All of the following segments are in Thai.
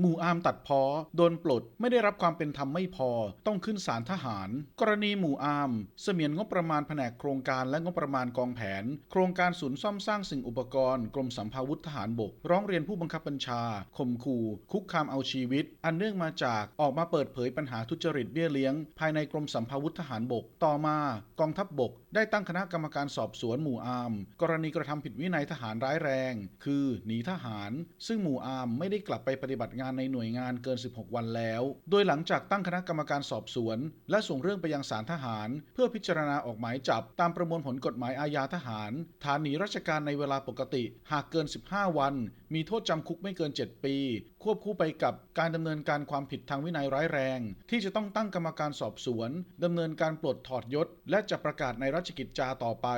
หมู่อาร์มตัดพ้อโดนปลดไม่ได้รับความเป็นธรรมไม่พอ ต้องขึ้นศาลทหาร กรณีหมู่อาร์มเสมียนงบประมาณแผนกโครงการและงบประมาณกองแผน โครงการศูนย์ซ่อมสร้างสิ่งอุปกรณ์ กรมสัมภาวุธทหารบก ร้องเรียนผู้บังคับบัญชาข่มขู่คุกคามเอาชีวิต อันเนื่องมาจากออกมาเปิดเผยปัญหาทุจริตเบี้ยเลี้ยง ภายในกรมสัมภาวุธทหารบก ต่อมากองทัพบบก ได้ตั้งคณะกรรมการสอบสวนหมู่อาร์มกรณีกระทำผิดวินัยทหารร้ายแรง คือหนีทหาร ซึ่งหมู่อาร์มไม่ได้กลับไปปฏิบัติงานานในหน่วยงานเกิน 16 วันแล้ว โดยหลังจากตั้งคณะกรรมการสอบสวน และส่งเรื่องไปยังศาลทหาร เพื่อพิจารณาออกหมายจับ ตามประมวลผลกฎหมายอาญาทหาร ฐานหนีราชการในเวลาปกติ หากเกิน 15 วัน มีโทษจำคุกไม่เกิน 7 ปี ควบคู่ไปกับการดำเนินการความผิดทางวินัยร้ายแรง ที่จะต้องตั้งกรรมการสอบสวนดำเนินการปลดถอดยศ และจะประกาศในราชกิจจาต่อไป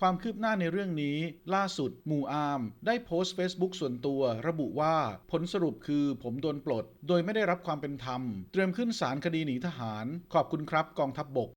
ความคืบหน้าในเรื่องนี้ ล่าสุดหมู่อาร์มได้โพสต์ Facebook ส่วนตัว ระบุว่าผลสรุปคือผมโดนปลด โดยไม่ได้รับความเป็นธรรม เตรียมขึ้นศาลคดีหนีทหาร ขอบคุณครับกองทัพบบก